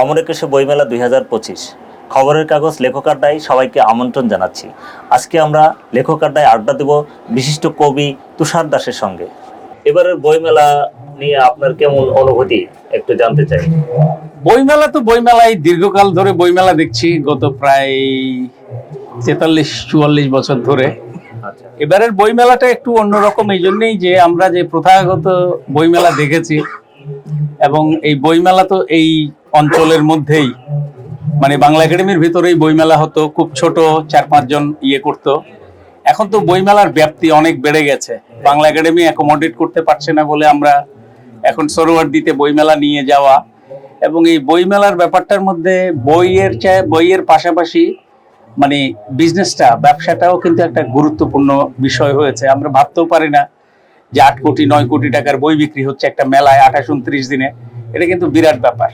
অমরেকেশে বইমেলা দুই হাজার পঁচিশ। খবরের কাগজ লেখক আড্ডায় সবাইকে আমন্ত্রণ জানাচ্ছি। আজকে আমরা লেখক আড্ডায় আড্ডা দেব বিশিষ্ট কবি তুষার দাসের সঙ্গে। এবারের বইমেলা নিয়ে আপনার কেমন অনুভূতি? একটু জানতে চাই। বইমেলা তো বইমেলায় দীর্ঘকাল ধরে বইমেলা দেখছি গত প্রায় তেতাল্লিশ চুয়াল্লিশ বছর ধরে। আচ্ছা। এবারের বইমেলাটা একটু অন্যরকম এই জন্যেই যে আমরা যে প্রথাগত বইমেলা দেখেছি এবং এই বইমেলা তো এই অঞ্চলের মধ্যেই। মানে বাংলা একাডেমির ভিতরেই বইমেলা হতো, খুব ছোট, চার পাঁচজন ইয়ে করতো। এখন তো বইমেলার ব্যাপ্তি অনেক বেড়ে গেছে। বাংলা একাডেমি অ্যাকোমোডেট করতে পারছে না বলে আমরা এখন সরোয়ার দিতে বইমেলা নিয়ে যাওয়া। এবং এই বইমেলার ব্যাপারটার মধ্যে বইয়ের চায় বইয়ের পাশাপাশি মানে বিজনেসটা ব্যবসাটাও কিন্তু একটা গুরুত্বপূর্ণ বিষয় হয়েছে। আমরা ভাবতেও পারি না যে আট কোটি নয় কোটি টাকার বই বিক্রি হচ্ছে একটা মেলায় আঠাশ উনত্রিশ দিনে এটা কিন্তু বিরাট ব্যাপার।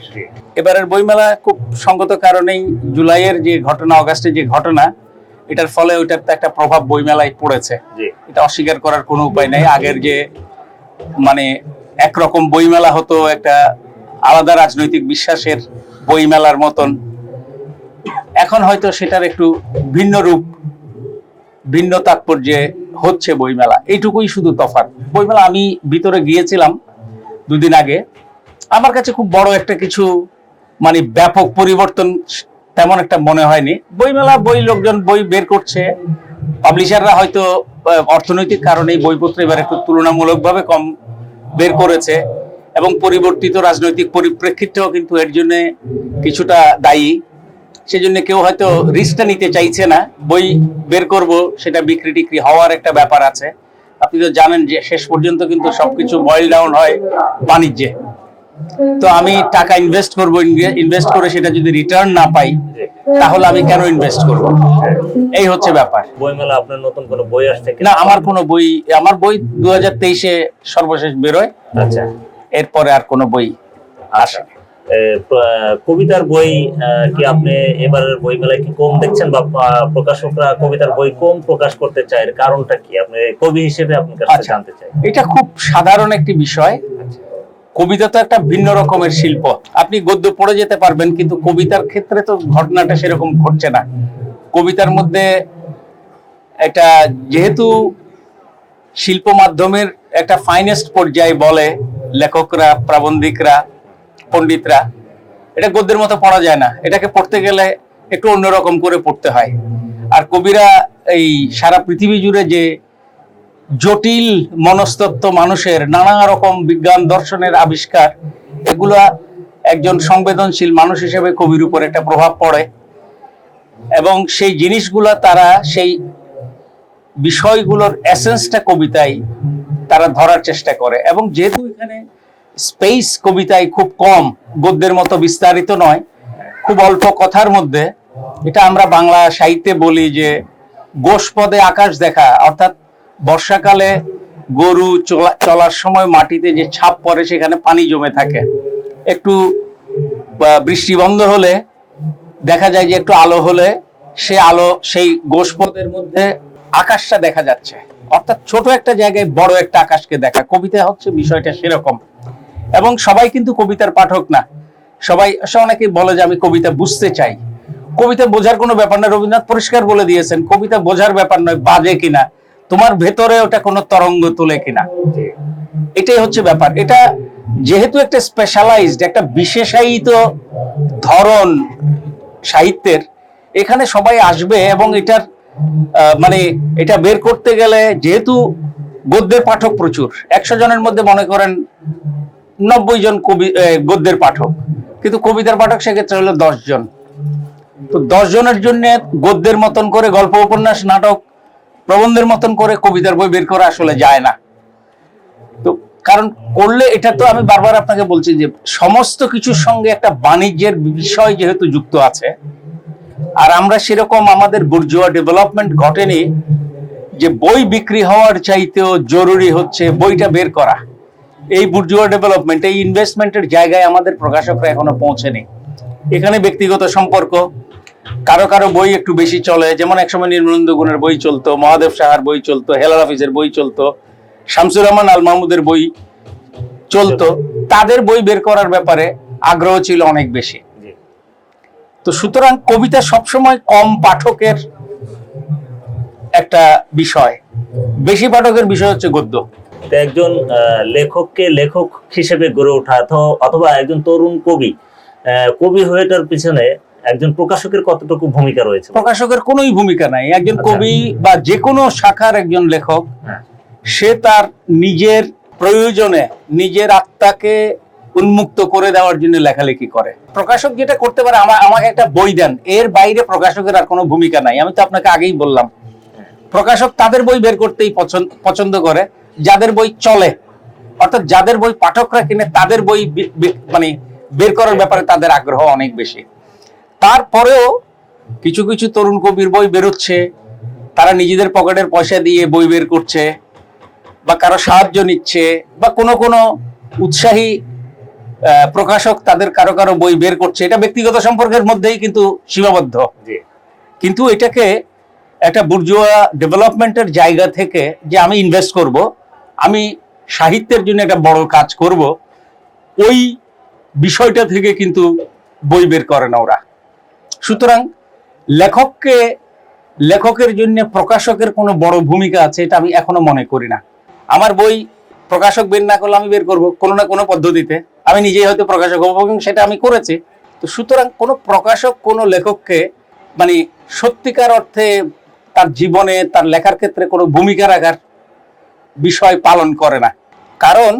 এবারের বইমেলা খুব সঙ্গত কারণেই জুলাইয়ের যে ঘটনা অগাস্টের যে ঘটনা এটার ফলে ওইটার তো একটা প্রভাব বইমেলায় পড়েছে। এটা অস্বীকার করার কোনো উপায় নেই। আগের যে মানে একরকম বইমেলা হতো একটা আলাদা রাজনৈতিক বিশ্বাসের বইমেলার মতন এখন হয়তো সেটার একটু ভিন্ন রূপ ভিন্ন তাৎপর্যে হচ্ছে বইমেলা। এইটুকুই শুধু তফাৎ। বইমেলা আমি ভিতরে গিয়েছিলাম দুদিন আগে। আমার কাছে খুব বড় একটা কিছু মানে ব্যাপক পরিবর্তন তেমন একটা মনে হয়নি। বইমেলা, বই লোকজন, বই বের করছে। পাবলিশাররা হয়তো অর্থনৈতিক কারণে বইপত্র এবার একটু তুলনামূলকভাবে কম বের করেছে এবং পরিবর্তিত রাজনৈতিক পরিপ্রেক্ষিতেও কিন্তু এর জন্য কিছুটা দায়ী। সেজন্য কেউ হয়তো রিস্কটা নিতে চাইছে না। বই বের করব সেটা বিক্রি টিক্রি হওয়ার একটা ব্যাপার আছে। আপনি তো জানেন যে শেষ পর্যন্ত কিন্তু সবকিছু বয়েল ডাউন হয় বাণিজ্যে। তো আমি টাকা ইনভেস্ট করব ইনভেস্ট করে সেটা যদি রিটার্ন না পাই তাহলে আমি কেন ইনভেস্ট করব? এই হচ্ছে ব্যাপার। বইমেলা আপনার নতুন কোনো বই আসছে না আমার কোনো বই আমার বই দু হাজার তেইশে সর্বশেষ বেরোয়। আচ্ছা। এরপরে আর কোনো বই আসে। এ, কবিতার বই কি আপনি এবারের বই মেলায় কি কম দেখছেন বা প্রকাশকরা কবিতার বই কম প্রকাশ করতে চায়? এর কারণটা কি? আপনি কবি হিসেবে আপনার কাছে আচ্ছা। জানতে চাই। এটা খুব সাধারণ একটি বিষয়। কবিতা তো একটা ভিন্ন রকমের শিল্প। আপনি গদ্য পড়ে যেতে পারবেন কিন্তু কবিতার ক্ষেত্রে তো ঘটনাটা সেরকম ঘটছে না। কবিতার মধ্যে এটা যেহেতু শিল্প মাধ্যমের একটা ফাইনেস্ট পর্যায়ে বলে লেখকরা প্রাবন্ধিকরা পণ্ডিতরা, এটা গদ্যের মতো পড়া যায় না। এটাকে পড়তে গেলে একটু অন্যরকম করে পড়তে হয়। আর কবিরা এই সারা পৃথিবী জুড়ে যে জটিল মনস্তত্ত্ব মানুষের নানা রকম বিজ্ঞান দর্শনের আবিষ্কার, এগুলা একজন সংবেদনশীল মানুষ হিসেবে কবির উপর একটা প্রভাব পড়ে। এবং সেই জিনিসগুলা তারা সেই বিষয়গুলোর এসেন্সটা কবিতায় তারা ধরার চেষ্টা করে। এবং যেহেতু এখানে স্পেস কবিতায় খুব কম, গদ্যের মতো বিস্তারিত নয়, খুব অল্প কথার মধ্যে। এটা আমরা বাংলা সাহিত্যে বলি যে গোষ্পদে আকাশ দেখা, অর্থাৎ বর্ষাকালে গরু চলার সময় মাটিতে যে ছাপ পড়ে সেখানে পানি জমে থাকে। একটু বৃষ্টি বন্ধ হলে দেখা যায় যে একটু আলো হলে সে আলো, সেই গোষ্পদের মধ্যে আকাশটা দেখা যাচ্ছে। অর্থাৎ ছোট একটা জায়গায় বড় একটা আকাশকে দেখা। কবিতা হচ্ছে বিষয়টা সেরকম। এবং সবাই কিন্তু কবিতার পাঠক না। সবাই অনেকে বলে যে আমি কবিতা বুঝতে চাই। কবিতা বোঝার কোনো ব্যাপার না। রবীন্দ্রনাথ পরিষ্কার বলে দিয়েছেন কবিতা বোঝার ব্যাপার নয় বাজে কিনা। তোমার ভেতরে ওটা কোনো তরঙ্গ তোলে কিনা। এটাই হচ্ছে ব্যাপার। এটা যেহেতু একটা স্পেশালাইজড একটা বিশেষায়িত ধরন সাহিত্যের এখানে সবাই আসবে এবং এটার মানে এটা বের করতে গেলে যেহেতু গদ্যের পাঠক প্রচুর একশো জনের মধ্যে মনে করেন নব্বই জন কবি গদ্যের পাঠক। কিন্তু কবিতার পাঠক সেক্ষেত্রে হলো জন। তো দশ জনের জন্য গদ্যের মতন করে গল্প, উপন্যাস, নাটক, প্রবন্ধের মতন করে কবিতার বই বের করা আসলে যায় না। তো কারণ করলে এটা তো আমি বারবার আপনাকে বলছি যে সমস্ত কিছুর সঙ্গে একটা বাণিজ্যের বিষয় যেহেতু যুক্ত আছে, আর আমরা সেরকম আমাদের বুর্জুয়া ডেভেলপমেন্ট ঘটেনি যে বই বিক্রি হওয়ার চাইতেও জরুরি হচ্ছে বইটা বের করা। এই বুর্জুয়া ডেভেলপমেন্ট এই ইনভেস্টমেন্টের জায়গায় আমাদের প্রকাশকরা এখনও পৌঁছেনি। এখানে ব্যক্তিগত সম্পর্ক কারও কারও বই একটু বেশি চলে যেমন একসময় নির্মলেন্দু গুণের বই চলতো মহাদেব সাহার বই চলতো হেলাল হাফিজের বই চলতো শামসুর রহমান আল মাহমুদের বই চলতো। তাদের বই বের করার ব্যাপারে আগ্রহ ছিল অনেক বেশি। তো সুতরাং কবিতা সবসময় কম পাঠকের একটা বিষয়। বেশি পাঠকের বিষয় হচ্ছে গদ্য। তো একজন লেখককে লেখক হিসেবে গড়ে ওঠা অথবা একজন তরুণ কবি কবি হয়ে ওঠার পিছনে একজন প্রকাশকের কতটুকু ভূমিকা রয়েছে? প্রকাশকের কোনোই ভূমিকা নাই। একজন আচ্ছা। কবি বা যে কোনো শাখার একজন লেখক হ্যাঁ। সে তার নিজের প্রয়োজনে নিজের আত্মাকে উন্মুক্ত করে দেওয়ার জন্য লেখালেখি করে। প্রকাশক যেটা করতে পারে আমার আমাকে একটা বই দেন। এর বাইরে প্রকাশকের আর কোনো ভূমিকা নাই। আমি তো আপনাকে আগেই বললাম। প্রকাশক তাদের বই বের করতেই পছন্দ পছন্দ করে। যাদের বই চলে অর্থাৎ যাদের বই পাঠকরা কিনে তাদের বই মানে বের করার ব্যাপারে তাদের আগ্রহ অনেক বেশি। তারপরেও কিছু কিছু তরুণ কবির বই বেরোচ্ছে তারা নিজেদের পকেটের পয়সা দিয়ে বই বের করছে বা কারও সাহায্য নিচ্ছে বা কোনো কোনো উৎসাহী প্রকাশক তাদের কারও কারও বই বের করছে। এটা ব্যক্তিগত সম্পর্কের মধ্যেই কিন্তু সীমাবদ্ধ। কিন্তু এটাকে একটা বুর্জুয়া ডেভেলপমেন্টের জায়গা থেকে যে আমি ইনভেস্ট করব আমি সাহিত্যের জন্য একটা বড় কাজ করব। ওই বিষয়টা থেকে কিন্তু বই বের করে না ওরা। সুতরাং লেখককে, লেখকের জন্য প্রকাশকের কোনো বড় ভূমিকা আছে এটা আমি এখনও মনে করি না। আমার বই প্রকাশক বের না করলে আমি বের করব কোনো না কোনো পদ্ধতিতে। আমি নিজেই হয়তো প্রকাশক হব এবং সেটা আমি করেছি। তো সুতরাং কোনো প্রকাশক, কোনো লেখককে মানে সত্যিকার অর্থে তার জীবনে, তার লেখার ক্ষেত্রে কোনো ভূমিকা রাখার বিষয় পালন করে না। কারণ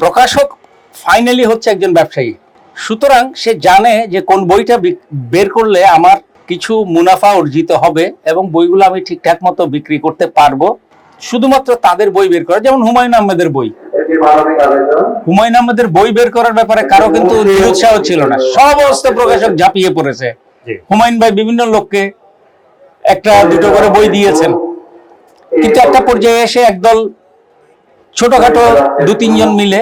প্রকাশক ফাইনালি হচ্ছে একজন ব্যবসায়ী। সুতরাং সে জানে যে কোন বইটা বের করলে আমার কিছু মুনাফা অর্জিত হবে এবং বইগুলো আমি ঠিকঠাক মতো বিক্রি করতে পারব। শুধুমাত্র তাদের বই বের করা যেমন হুমায়ুন আহমেদের বই। হুমায়ুন আহমেদের বই বের করার ব্যাপারে কারও কিন্তু নিরুৎসাহ ছিল না। সব অবস্থা প্রকাশক ঝাঁপিয়ে পড়েছে। হুমায়ুন ভাই বিভিন্ন লোককে একটা দুটো করে বই দিয়েছেন। কিন্তু একটা পর্যায়ে এসে একদল ছোটখাটো দু তিনজন মিলে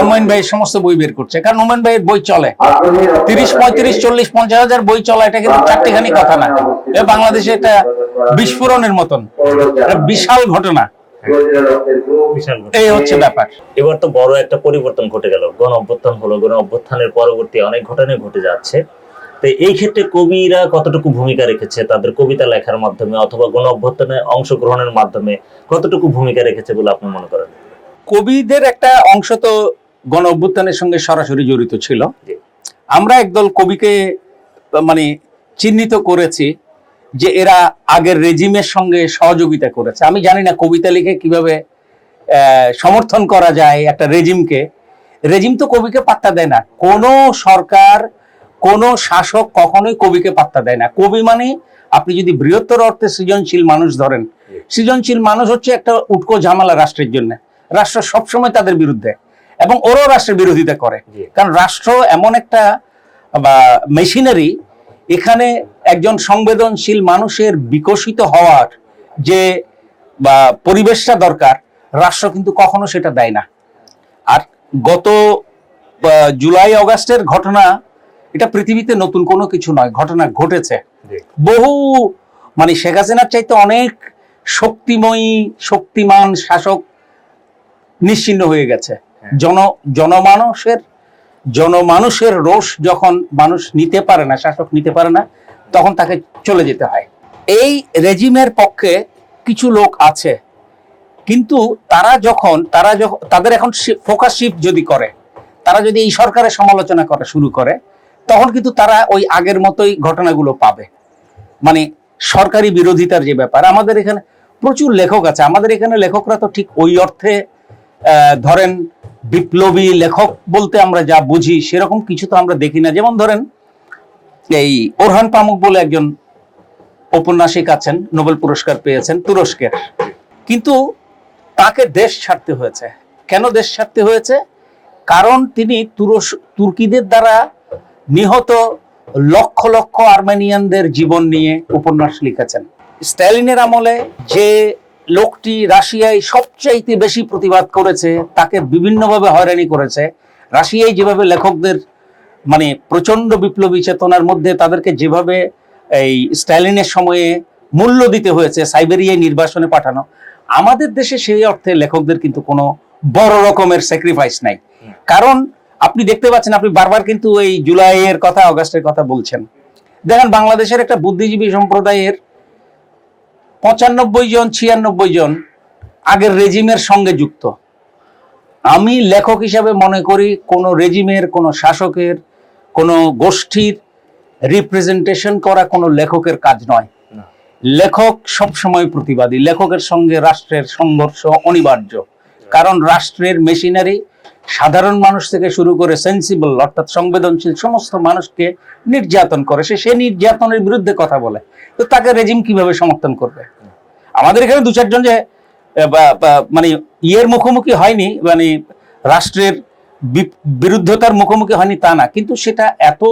হুমায়ুন ভাইয়ের সমস্ত বই বের করছে। কারণ হুমায়ুন ভাইয়ের বই চলে। তিরিশ পঁয়ত্রিশ চল্লিশ পঞ্চাশ হাজার বই চলা এটা কিন্তু চারটিখানি কথা না। এ বাংলাদেশে এটা বিস্ফোরণের মতন। একটা বিশাল ঘটনা। এই হচ্ছে ব্যাপার। এবার তো বড় একটা পরিবর্তন ঘটে গেল। গণ অভ্যুত্থান হলো গণ অভ্যুত্থানের পরবর্তী অনেক ঘটনাই ঘটে যাচ্ছে। তো এই ক্ষেত্রে কবিরা কতটুকু ভূমিকা রেখেছে তাদের কবিতা লেখার মাধ্যমে অথবা গণ অভ্যুত্থানে অংশগ্রহণের মাধ্যমে কতটুকু ভূমিকা রেখেছে বলে আপনি মনে করেন? কবিদের একটা অংশ তো গণ অভ্যুত্থানের সঙ্গে সরাসরি জড়িত ছিল। আমরা একদল কবিকে মানে চিহ্নিত করেছি যে এরা আগের রেজিমের সঙ্গে সহযোগিতা করেছে। আমি জানি না কবিতা লিখে কীভাবে সমর্থন করা যায় একটা রেজিমকে। রেজিম তো কবিকে পাত্তা দেয় না। কোনো সরকার কোনো শাসক কখনোই কবিকে পাত্তা দেয় না। কবি মানে আপনি যদি বৃহত্তর অর্থে সৃজনশীল মানুষ ধরেন সৃজনশীল মানুষ হচ্ছে একটা উটকো ঝামেলা রাষ্ট্রের জন্য। রাষ্ট্র সবসময় তাদের বিরুদ্ধে এবং ওরাও রাষ্ট্রের বিরোধিতা করে। কারণ রাষ্ট্র এমন একটা বা মেশিনারি এখানে একজন সংবেদনশীল মানুষের বিকশিত হওয়ার যে বা পরিবেশটা দরকার রাষ্ট্র কিন্তু কখনো সেটা দেয় না। আর গত জুলাই অগাস্টের ঘটনা এটা পৃথিবীতে নতুন কোনো কিছু নয় ঘটনা ঘটেছে। বহু মানে শেখ হাসিনার চাইতে অনেক শক্তিময়ী শক্তিমান শাসক নিশ্চিন্ন হয়ে গেছে। হ্যাঁ। জন জনমানুষের জনমানুষের রোষ যখন মানুষ নিতে পারে না শাসক নিতে পারে না তখন তাকে চলে যেতে হয়। এই রেজিমের পক্ষে কিছু লোক আছে কিন্তু তারা যখন তারা যখন তাদের এখন ফোকাস শিফট যদি করে তারা যদি এই সরকারের সমালোচনা করা শুরু করে তখন কিন্তু তারা ওই আগের মতোই ঘটনাগুলো পাবে। মানে সরকারি বিরোধিতার যে ব্যাপার, আমাদের এখানে প্রচুর লেখক আছে। আমাদের এখানে লেখকরা তো ঠিক ওই অর্থে ধরেন বিপ্লবী লেখক বলতে আমরা যা বুঝি, সেরকম কিছু তো আমরা দেখি না। যেমন ধরেন এই ওরহান পামুক বলে একজন ঔপন্যাসিক আছেন, নোবেল পুরস্কার পেয়েছেন তুরস্কের। কিন্তু তাকে দেশ ছাড়তে হয়েছে। কেন দেশ ছাড়তে হয়েছে? কারণ তিনি তুরস, তুর্কিদের দ্বারা নিহত লক্ষ লক্ষ আর্মেনিয়ানদের জীবন নিয়ে উপন্যাস লিখেছেন। স্ট্যালিনের আমলে যে লোকটি রাশিয়ায় সবচাইতে বেশি প্রতিবাদ করেছে, তাকে বিভিন্নভাবে হয়রানি করেছে। রাশিয়ায় যেভাবে লেখকদের মানে প্রচণ্ড বিপ্লবী চেতনার মধ্যে তাদেরকে যেভাবে এই স্ট্যালিনের সময়ে মূল্য দিতে হয়েছে, সাইবেরিয়ায় নির্বাসনে পাঠানো, আমাদের দেশে সেই অর্থে লেখকদের কিন্তু কোনো বড় রকমের স্যাক্রিফাইস নাই। কারণ আপনি দেখতে পাচ্ছেন আপনি বারবার কিন্তু এই জুলাইয়ের কথা অগাস্টের কথা বলছেন। দেখেন বাংলাদেশের একটা বুদ্ধিজীবী সম্প্রদায়ের পঁচানব্বই জন ছিয়ানব্বই জন আগের রেজিমের সঙ্গে যুক্ত। আমি লেখক হিসাবে মনে করি কোনো রেজিমের কোনো শাসকের কোনো গোষ্ঠীর রিপ্রেজেন্টেশন করা কোনো লেখকের কাজ নয়। লেখক সবসময় প্রতিবাদী। লেখকের সঙ্গে রাষ্ট্রের সংঘর্ষ অনিবার্য। কারণ রাষ্ট্রের মেশিনারি সাধারণ মানুষ থেকে শুরু করে সেন্সিবল অর্থাৎ সংবেদনশীল সমস্ত মানুষকে নির্যাতন করে, সে সে নির্যাতনের বিরুদ্ধে কথা বলে। তো তাকে রেজিম কীভাবে সমর্থন করবে? আমাদের এখানে দু চারজন যে মানে ইয়ের মুখোমুখি হয়নি মানে রাষ্ট্রের বিরুদ্ধতার মুখোমুখি হয়নি তা না, কিন্তু সেটা এত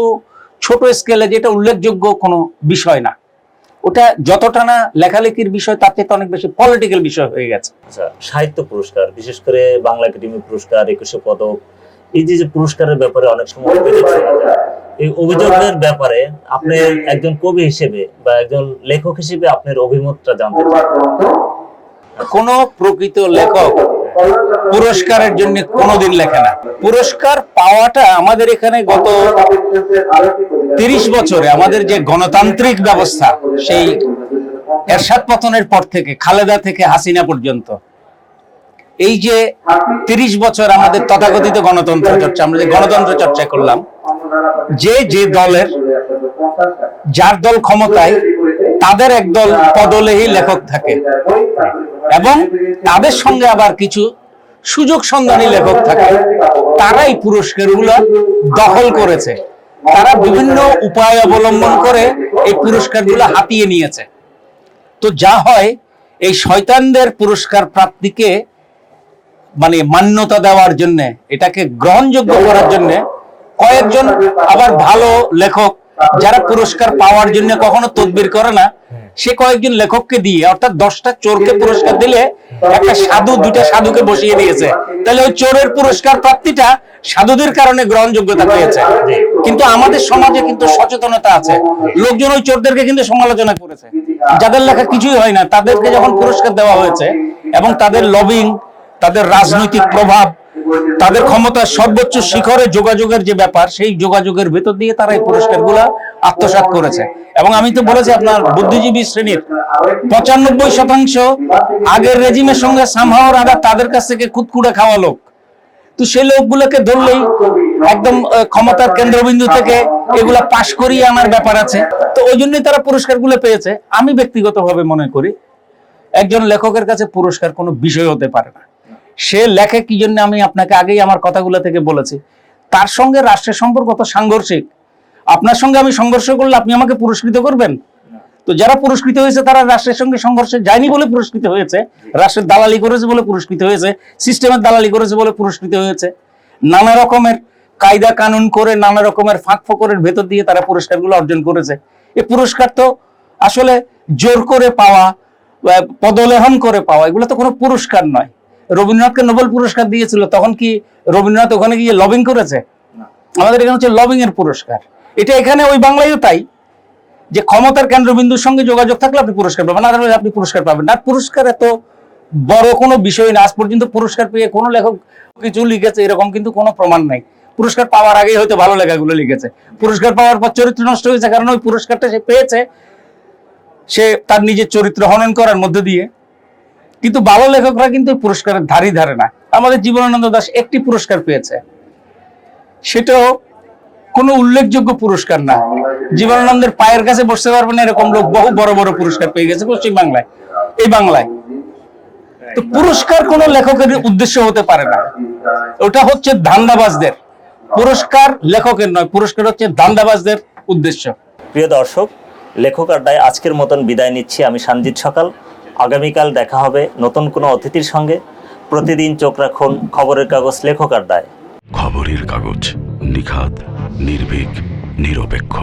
ছোট স্কেলে যেটা উল্লেখযোগ্য কোনো বিষয় না। ওটা যতটা না লেখালেখির বিষয় তার থেকে অনেক বেশি পলিটিক্যাল বিষয় হয়ে গেছে। আচ্ছা সাহিত্য পুরস্কার বিশেষ করে বাংলা একাডেমি পুরস্কার একুশে পদক এই যে যে পুরস্কারের ব্যাপারে অনেক সময় অভিযোগ শোনা যায় এই অভিযোগের ব্যাপারে আপনি একজন কবি হিসেবে বা একজন লেখক হিসেবে আপনার অভিমতটা জানতে চাই। কোনো প্রকৃত লেখক পুরস্কারের জন্য কোনোদিন লেখে না। পুরস্কার পাওয়াটা আমাদের এখানে গত তিরিশ বছরে আমাদের যে গণতান্ত্রিক ব্যবস্থা, সেই এরশাদ পতনের পর থেকে, খালেদা থেকে হাসিনা পর্যন্ত, এই যে তিরিশ বছর আমাদের তথাকথিত গণতন্ত্র চর্চা, আমরা যে গণতন্ত্র চর্চা করলাম, যে যে দলের, যার দল ক্ষমতায় তাদের একদল পদলেহী লেখক থাকে, এবং তাদের সঙ্গে আবার কিছু সুযোগ সন্ধানী লেখক থাকে, তারাই পুরস্কারগুলো দখল করেছে। তারা বিভিন্ন উপায় অবলম্বন করে এই পুরস্কারগুলো হাতিয়ে নিয়েছে। তো যা হয় এই শয়তানদের পুরস্কার প্রাপ্তিকে মানে মান্যতা দেওয়ার জন্য এটাকে গ্রহণযোগ্য করার জন্য কয়েকজন আবার ভালো লেখক যারা পুরস্কার পাওয়ার জন্য কখনো তদবির করে না সে কয়েকজন লেখককে দিয়ে, অর্থাৎ দশটা চোরকে পুরস্কার দিলে একটা সাধু, দুইটা সাধুকে বসিয়ে দিয়েছে। তাহলে ওই চোরের পুরস্কার প্রাপ্তিটা সাধুদের কারণে গ্রহণযোগ্যতা পেয়েছে। কিন্তু আমাদের সমাজে কিন্তু সচেতনতা আছে। লোকজন ওই চোরদেরকে কিন্তু সমালোচনা করেছে। যাদের লেখা কিছুই হয় না, তাদেরকে যখন পুরস্কার দেওয়া হয়েছে এবং তাদের লবিং তাদের রাজনৈতিক প্রভাব তাদের ক্ষমতার সর্বোচ্চ শিখরে যোগাযোগের যে ব্যাপার, সেই যোগাযোগের ভেতর দিয়ে তারা এই পুরস্কারগুলো আত্মসাৎ করেছে। এবং আমি তো বলেছি আপনার বুদ্ধিজীবী শ্রেণির পঁচানব্বই শতাংশ আগের রেজিমের সঙ্গে সামহাওয়ার আদা তাদের কাছ থেকে কুতকুড়ে খাওয়া লোক। তো সেই লোকগুলোকে ধরলেই একদম ক্ষমতার কেন্দ্রবিন্দু থেকে এগুলা পাশ করিয়ে আনার ব্যাপার আছে। তো ওই জন্যই তারা পুরস্কারগুলো পেয়েছে। আমি ব্যক্তিগতভাবে মনে করি, একজন লেখকের কাছে পুরস্কার কোনো বিষয় হতে পারে না। সে লেখে কি জন্য আমি আপনাকে আগেই আমার কথাগুলো থেকে বলেছি? তার সঙ্গে রাষ্ট্রের সম্পর্ক তো সাংঘর্ষিক। আপনার সঙ্গে আমি সংঘর্ষ করলে আপনি আমাকে পুরস্কৃত করবেন? তো যারা পুরস্কৃত হয়েছে, তারা রাষ্ট্রের সঙ্গে সংঘর্ষে যায়নি বলে পুরস্কৃত হয়েছে। রাষ্ট্রের দালালি করেছে বলে পুরস্কৃত হয়েছে। সিস্টেমের দালালি করেছে বলে পুরস্কৃত হয়েছে। নানা রকমের কায়দা কানুন করে, নানা রকমের ফাঁক ফোকরের ভেতর দিয়ে তারা পুরস্কারগুলো অর্জন করেছে। এই পুরস্কার তো আসলে জোর করে পাওয়া পদলেহন করে পাওয়া, এগুলো তো কোনো পুরস্কার নয়। রবীন্দ্রনাথকে নোবেল পুরস্কার দিয়েছিল তখন কি রবীন্দ্রনাথ ওখানে গিয়ে লবিং করেছে? আমাদের এখানে হচ্ছে লবিং এর পুরস্কার। এটা এখানে ওই বাংলায়ও তাই যে ক্ষমতার কেন্দ্রবিন্দুর সঙ্গে যোগাযোগ থাকলে আপনি পুরস্কার পাবেন আদারওয়াইজ আপনি পুরস্কার পাবেন না। পুরস্কার এত বড় কোনো বিষয় না আজ পর্যন্ত পুরস্কার পেয়ে কোনো লেখক কিছু লিখেছে এরকম কিন্তু কোনো প্রমাণ নাই। পুরস্কার পাওয়ার আগেই হয়তো ভালো লেখাগুলো লিখেছে। পুরস্কার পাওয়ার পর চরিত্র নষ্ট হয়েছে কারণ ওই পুরস্কারটা সে পেয়েছে সে তার নিজের চরিত্র হনন করার মধ্যে দিয়ে। কিন্তু ভালো লেখকরা কিন্তু পুরস্কারের ধারই ধারে না। আমাদের জীবনানন্দ দাস একটি পুরস্কার পেয়েছে। সেটাও কোনো উল্লেখযোগ্য পুরস্কার না। জীবনানন্দের পায়ের কাছে বসতে পারবেন এরকম লোক বহু বড় বড় পুরস্কার পেয়ে গেছে পশ্চিম বাংলায় এই বাংলায়। তো পুরস্কার কোনো লেখকের উদ্দেশ্য হতে পারে না। ওটা হচ্ছে ধান্দাবাজদের। পুরস্কার লেখকের নয়, পুরস্কার হচ্ছে ধান্দাবাজদের উদ্দেশ্য। প্রিয় দর্শক, লেখক আড্ডায় আজকের মতন বিদায় নিচ্ছি। আমি সঞ্জিত সকাল। আগামীকাল দেখা হবে নতুন কোনো অতিথির সঙ্গে। প্রতিদিন চোখ রাখুন খবরের কাগজ লেখকার দায়। খবরের কাগজ নিখাত, নির্ভীক, নিরপেক্ষ।